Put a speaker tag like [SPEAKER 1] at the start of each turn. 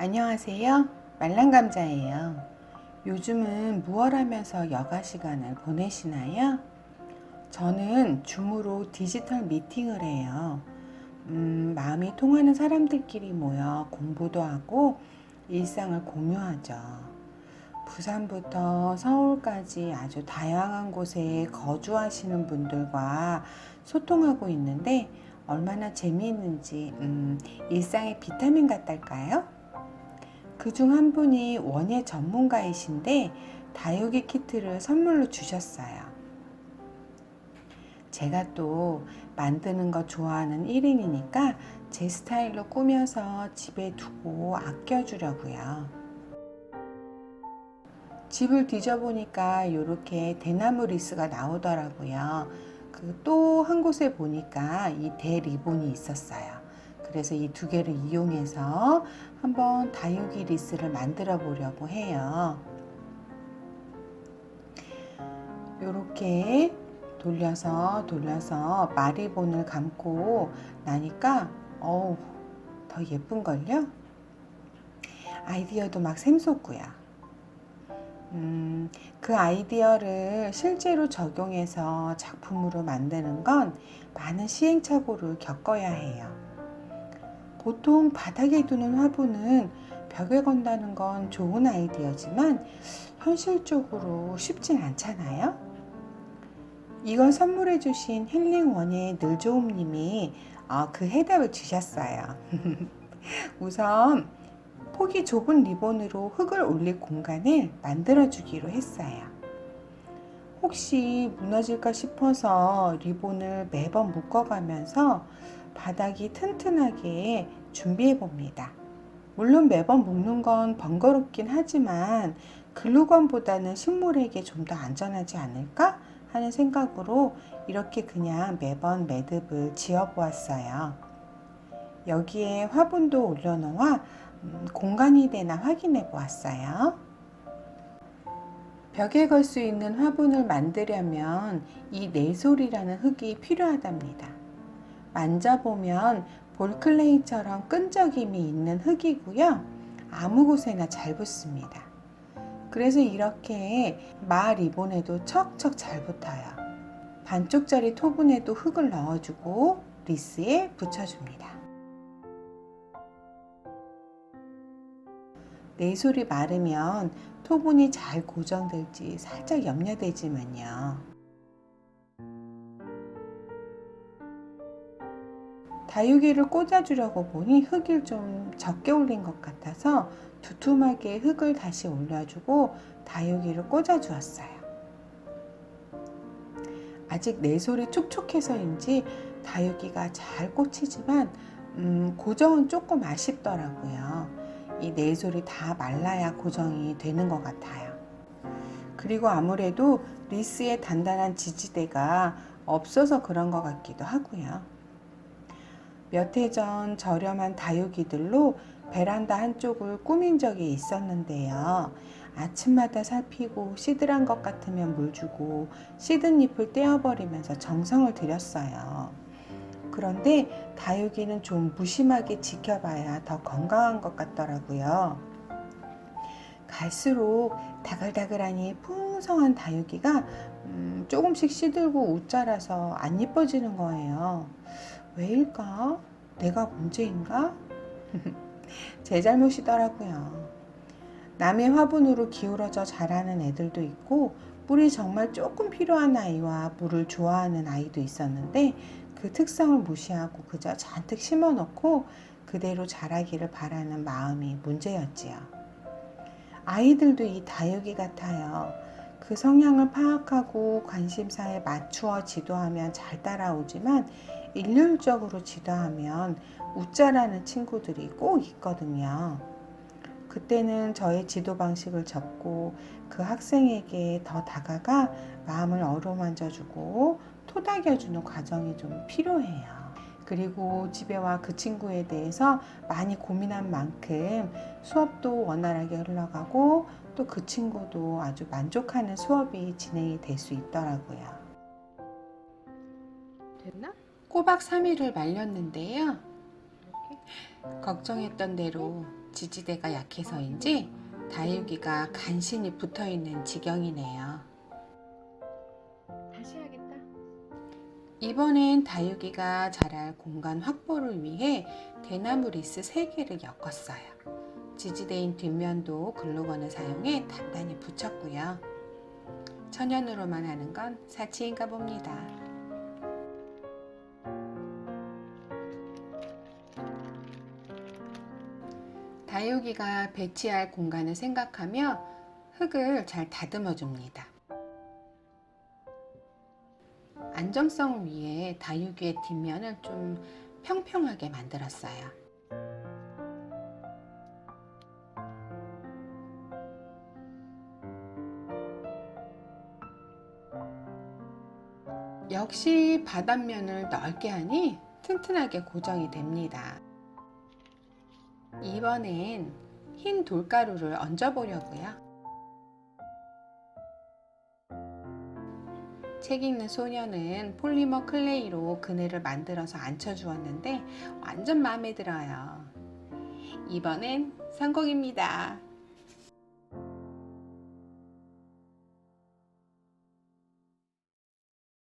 [SPEAKER 1] 안녕하세요. 말랑감자예요. 요즘은 무얼 하면서 여가 시간을 보내시나요? 저는 줌으로 디지털 미팅을 해요. 음, 마음이 통하는 사람들끼리 모여 공부도 하고 일상을 공유하죠. 부산부터 서울까지 아주 다양한 곳에 거주하시는 분들과 소통하고 있는데 얼마나 재미있는지 음, 일상의 비타민 같달까요? 그 중 한 분이 원예 전문가이신데 다육이 키트를 선물로 주셨어요. 제가 또 만드는 거 좋아하는 1인이니까 제 스타일로 꾸며서 집에 두고 아껴주려고요. 집을 뒤져보니까 이렇게 대나무 리스가 나오더라고요. 그 또 한 곳에 보니까 이 대리본이 있었어요. 그래서 이 두 개를 이용해서 한번 다육이 리스를 만들어 보려고 해요. 이렇게 돌려서 돌려서 마리본을 감고 나니까 어우 더 예쁜걸요? 아이디어도 막 샘솟고요. 음, 그 아이디어를 실제로 적용해서 작품으로 만드는 건 많은 시행착오를 겪어야 해요. 보통 바닥에 두는 화분은 벽에 건다는 건 좋은 아이디어지만 현실적으로 쉽진 않잖아요. 이걸 선물해 주신 힐링원의 늘좋음님이 어, 그 해답을 주셨어요. 우선 폭이 좁은 리본으로 흙을 올릴 공간을 만들어 주기로 했어요. 혹시 무너질까 싶어서 리본을 매번 묶어가면서 바닥이 튼튼하게 준비해 봅니다. 물론 매번 묶는 건 번거롭긴 하지만 글루건보다는 식물에게 좀 더 안전하지 않을까 하는 생각으로 이렇게 그냥 매번 매듭을 지어 보았어요. 여기에 화분도 올려놓아 음, 공간이 되나 확인해 보았어요. 벽에 걸 수 있는 화분을 만들려면 이 네솔이라는 흙이 필요하답니다. 만져보면 볼클레이처럼 끈적임이 있는 흙이고요. 아무 곳에나 잘 붙습니다. 그래서 이렇게 마 리본에도 척척 잘 붙어요. 반쪽짜리 토분에도 흙을 넣어주고 리스에 붙여줍니다. 내솔이 마르면 토분이 잘 고정될지 살짝 염려되지만요. 다육이를 꽂아주려고 보니 흙을 좀 적게 올린 것 같아서 두툼하게 흙을 다시 올려주고 다육이를 꽂아주었어요. 아직 내솔이 촉촉해서인지 다육이가 잘 꽂히지만 음, 고정은 조금 아쉽더라고요. 이 내솔이 다 말라야 고정이 되는 것 같아요. 그리고 아무래도 리스의 단단한 지지대가 없어서 그런 것 같기도 하고요. 몇 해 전 저렴한 다육이들로 베란다 한쪽을 꾸민 적이 있었는데요. 아침마다 살피고 시들한 것 같으면 물 주고 시든 잎을 떼어버리면서 정성을 들였어요. 그런데 다육이는 좀 무심하게 지켜봐야 더 건강한 것 같더라고요. 갈수록 다글다글하니 풍성한 다육이가 음, 조금씩 시들고 웃자라서 안 예뻐지는 거예요. 왜일까? 내가 문제인가? 제 잘못이더라고요. 남의 화분으로 기울어져 자라는 애들도 있고 물이 정말 조금 필요한 아이와 물을 좋아하는 아이도 있었는데 그 특성을 무시하고 그저 잔뜩 심어 놓고 그대로 자라기를 바라는 마음이 문제였지요. 아이들도 이 다육이 같아요. 그 성향을 파악하고 관심사에 맞추어 지도하면 잘 따라오지만 일률적으로 지도하면 웃자라는 친구들이 꼭 있거든요. 그때는 저의 지도 방식을 접고 그 학생에게 더 다가가 마음을 어루만져주고 토닥여주는 과정이 좀 필요해요. 그리고 집에 와 그 친구에 대해서 많이 고민한 만큼 수업도 원활하게 흘러가고 또 그 친구도 아주 만족하는 수업이 진행이 될 수 있더라고요.
[SPEAKER 2] 됐나?
[SPEAKER 1] 꼬박 3일을 말렸는데요. 걱정했던 대로 지지대가 약해서인지 다육이가 간신히 붙어 있는 지경이네요.
[SPEAKER 2] 다시 해야겠다.
[SPEAKER 1] 이번엔 다육이가 자랄 공간 확보를 위해 대나무 리스 3개를 엮었어요. 지지대인 뒷면도 글루건을 사용해 단단히 붙였고요. 천연으로만 하는 건 사치인가 봅니다. 다육이가 배치할 공간을 생각하며 흙을 잘 다듬어 줍니다. 안정성을 위해 다육이의 뒷면을 좀 평평하게 만들었어요. 역시 바닥면을 넓게 하니 튼튼하게 고정이 됩니다. 이번엔 흰 돌가루를 얹어 보려고요. 책 읽는 소녀는 폴리머 클레이로 그네를 만들어서 앉혀 주었는데 완전 마음에 들어요. 이번엔 성공입니다.